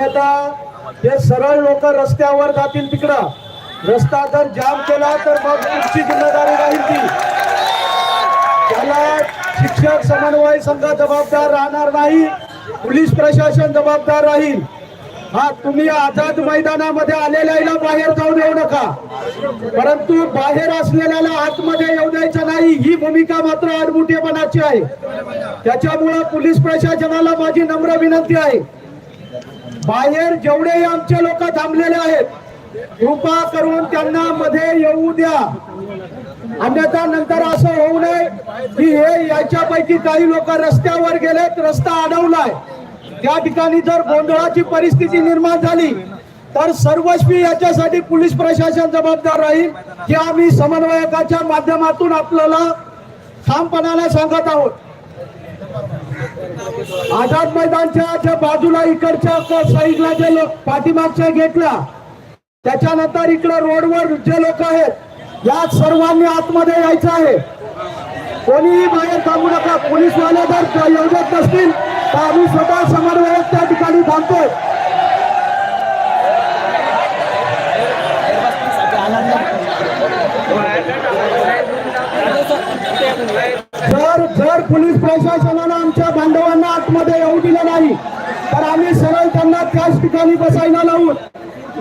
आता हे सरळ लोक रस्त्यावर जातील तिकडं. रस्ता जर जाम केला तर मग तुमची जिम्मेदारी राहील ती. त्याला शिक्षक समन्वय संघ जबाबदार राहणार नाही पोलीस प्रशासन जबाबदार राहील. हा तुम्ही आझाद मैदानामध्ये आलेल्याला बाहेर जाऊ देऊ नका. परंतु बाहेर असलेल्याला आतमध्ये येऊ द्यायचं नाही ही भूमिका मात्र आडमुठेपणाची आहे. त्याच्यामुळं पोलीस प्रशासनाला माझी नम्र विनंती आहे. बाहेर जेवढेही आमचे लोक थांबलेले आहेत कृपा करून त्यांना मध्ये येऊ द्या. अन्यथा नंतर असं होऊ नये की हे याच्यापैकी काही लोक रस्त्यावर गेलेत रस्ता अडवलाय. त्या ठिकाणी जर गोंधळाची परिस्थिती निर्माण झाली तर सर्वस्वी याच्यासाठी पोलीस प्रशासन जबाबदार राहील हे आम्ही समन्वयकाच्या माध्यमातून आपल्याला ठामपणाला सांगत आहोत. आझाद मैदानच्या ज्या बाजूला इकडच्या साईडला जे लोक पाठीमागच्या गेटला त्याच्यानंतर इकडे रोडवर जे लोक आहेत या सर्वांनी आतमध्ये यायचं आहे. कोणीही बाहेर थांबू नका. पोलीसवाले जर योजत नसतील तर आम्ही स्वतः समन्वयक त्या ठिकाणी थांबतोय. जर जर पोलीस प्रशासनानं आमच्या बांधवांना आतमध्ये येऊ दिलं नाही तर आम्ही सरळ त्यांना त्याच ठिकाणी बसायला लावून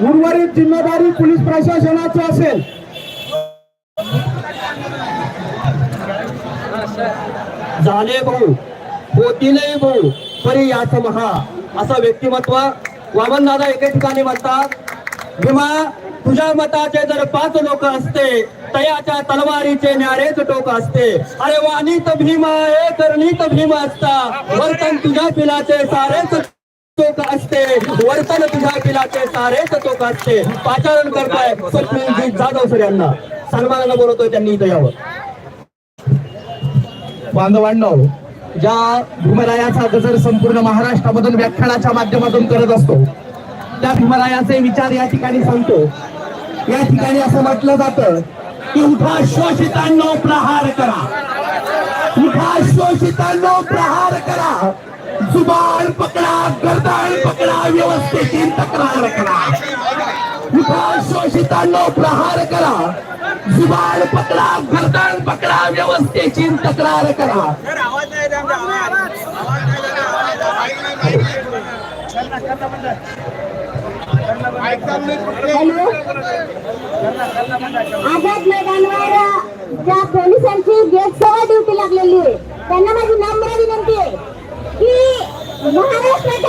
उर्वरित जिम्मेदारी पोलीस प्रशासनाची असेल. झाले भाऊ होतीलही भाऊ परी याच महा. असं व्यक्तिमत्व वामन दादा एके ठिकाणी म्हणतात भीमा तुझ्या मताचे जर पाच लोक असते तयाच्या तलवारीचे न्यारेच टोक असते. अरे वाणीत भीमा आहे करणीत भीम असता. वर्तन तुझ्या पिलाचे सारेच टोक असते. वर्तन तुझ्या पिलाचे सारे टोक असते पाचारण करताय स्वप्नीलजी जाधव सर यांना. सन्मानाला बोलवतोय त्यांनी इथं यावं. बांधवांनो ज्या भीमरायाचा गजर संपूर्ण महाराष्ट्रामधून व्याख्यानाच्या माध्यमातून करत असतो त्या भीमरायाचे विचार या ठिकाणी सांगतो. या ठिकाणी असं म्हटलं जातं की उठा शोषितांनो प्रहार करा. उठा शोषितांनो प्रहार करा. जुबान पकडा गर्दान पकडा व्यवस्थेची तक्रार करा उठा शोषितांनो प्रहार करा ज़ुबान पकडा गर्दन पकडा व्यवस्थेची तक्रार करा आझाद मैदानवर ज्या पोलिसांची गेट सेवा ड्युटी माझी नम्र विनंती आहे की महाराष्ट्राच्या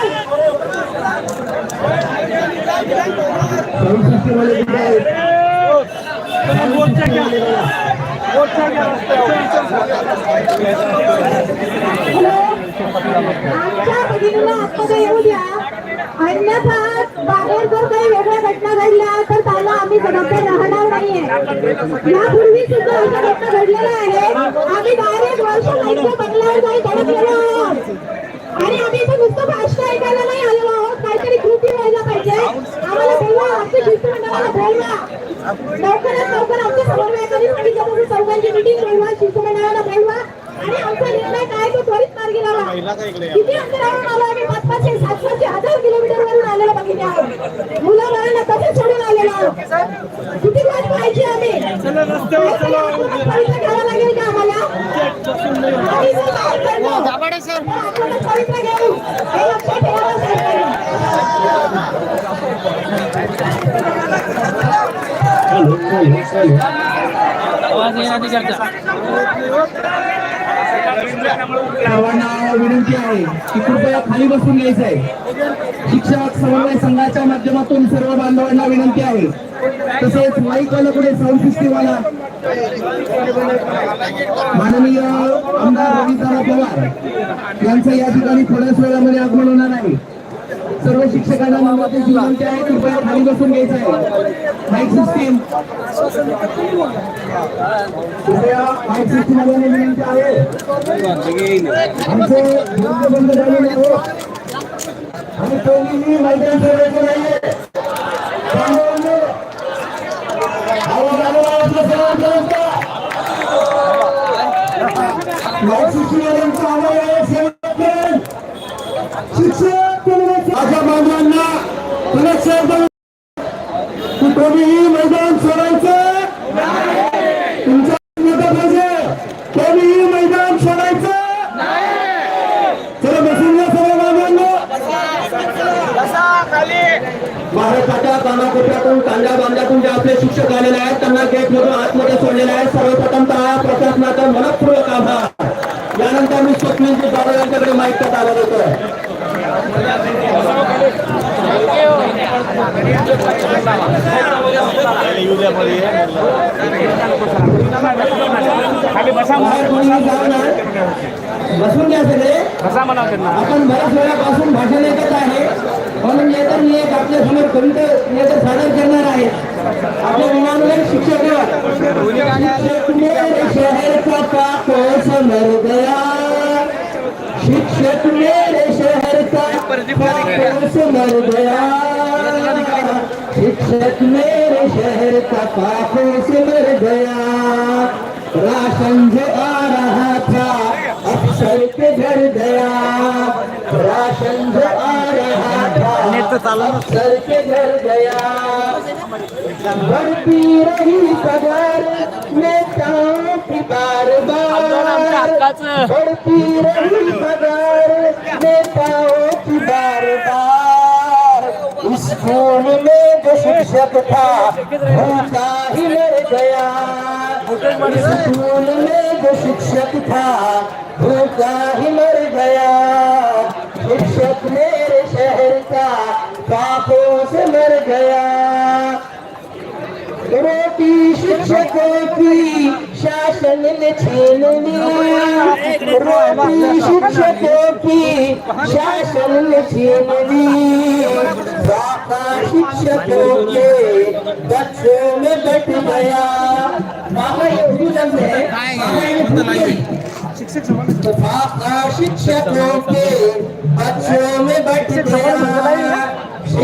आमच्या भगिनीला आतमध्ये येऊ द्या अन्यथा बाहेर जर काही वेगळ्या घटना घडल्या तर त्याला आम्ही जबाबदार राहणार नाहीये. यापूर्वी सुद्धा अशा घटना घडलेल्या आहेत आम्ही डायरेक्ट वर्ष महिन्या बंगल्यावर जाऊन धडक लवकरात लवकर आमच्या समन्वयकांनी सांगितलं म्हणून चौघांची मिटिंग बोलवा शिष्टमंडळाला बोलवा आणि आमचा निर्णय काय तो त्वरित मार्गी लावा किती अंतरावरून आलो आम्ही पाच पाचशे सात सातशे हजार किलोमीटर वरून आलेलो बघितले आहोत मुलं मुलांना तसे सोडून आलेलो आहोत किती वाट पाहायची आम्ही पवित्र घ्यावं लागेल का आम्हाला पवित्र घेऊ हे लक्षात ठेवावं सरकारने. सर्वांना विनंती आहे की कृपया खाली बसून घ्यायचंय. शिक्षक समन्वय संघाच्या माध्यमातून सर्व बांधवांना विनंती आहे. तसेच माईकवाला पुढे साऊंड सिस्टीमवाला माननीय आमदार रविंद्र पवार यांचं या ठिकाणी थोड्याच वेळामध्ये आगमन होणार आहे. सर्व शिक्षकांना नम्रतेची विनंती आहे कृपया खाली बसून घ्यायचं आहे. माईक सिस्टीम कृपया माईक सिस्टीम आल्याने विनंती आहे. आमचे योग्य बंद झालेले आहेत. आणि कोणीही मैदान सोडायचं नाहीये. शिक्षण आवाज आलेला असला सर्वांचा रस्ता. माईक सिस्टीम वाल्यांचा आवाज आहे सेवक करेल. शिक्षक केलेले माझ्या बांधवांना लक्षात एकदा की कोणीही मैदान सोडायचं? तुमच्या नेता पाहिजे कोणीही मैदान सोडायचं चला बसून घ्या सर्व बांधवांना महाराष्ट्राच्या कानाकोपऱ्यातून कांद्या बांधातून जे आपले शिक्षक आलेले आहेत त्यांना गेटमधून आतमध्ये सोडलेले आहेत सर्वप्रथमतः प्रशासनाचा मनपूर्वक आभार यानंतर मी स्वप्नीलजी बाबा यांच्याकडे माहिती आला. बसून घ्या सगळे. आपण बऱ्याच वेळापासून भाषण ऐकत आहे. म्हणून नेतर मी एक आपल्यासमोर कविता सादर करणार आहे आपल्या विमानवर शिक्षक शिक्षक मेरे शहर का पाको गया. शिक्षक मेरे शहर का पाको मर गया. शिक्षक शहर का गया. राशन जो अफसर के घर गया। बढ़ती रही पगार नेताओं की बार बार। बढ़ती रही पगार नेताओं की बार बार। स्कूल में जो शिक्षक था भूखा ही मर गया। स्कूल में जो शिक्षक था भूखा ही मर गया। शिक्षक का पापों से मर गया। रोटी शिक्षकों की शासन ने छीन ली रोटी शिक्षकों की शासन ने छीन ली। बाका शिक्षकों के बच्चों में बट गया। बाका शिक्षकों के बच्चों में बट गया।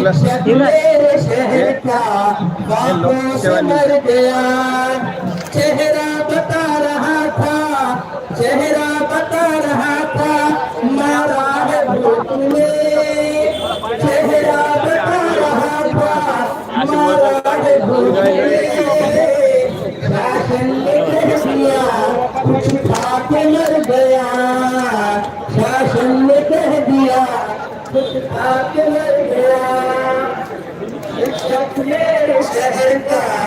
शिक्षक मेरे शहर का बापों से मर गया चेहरा बता रहा था चेहरा बता रहा था मारा है भूत ने चेहरा बता रहा था मारा है भूत ने शासन ने कह दिया कुछ शिक्षक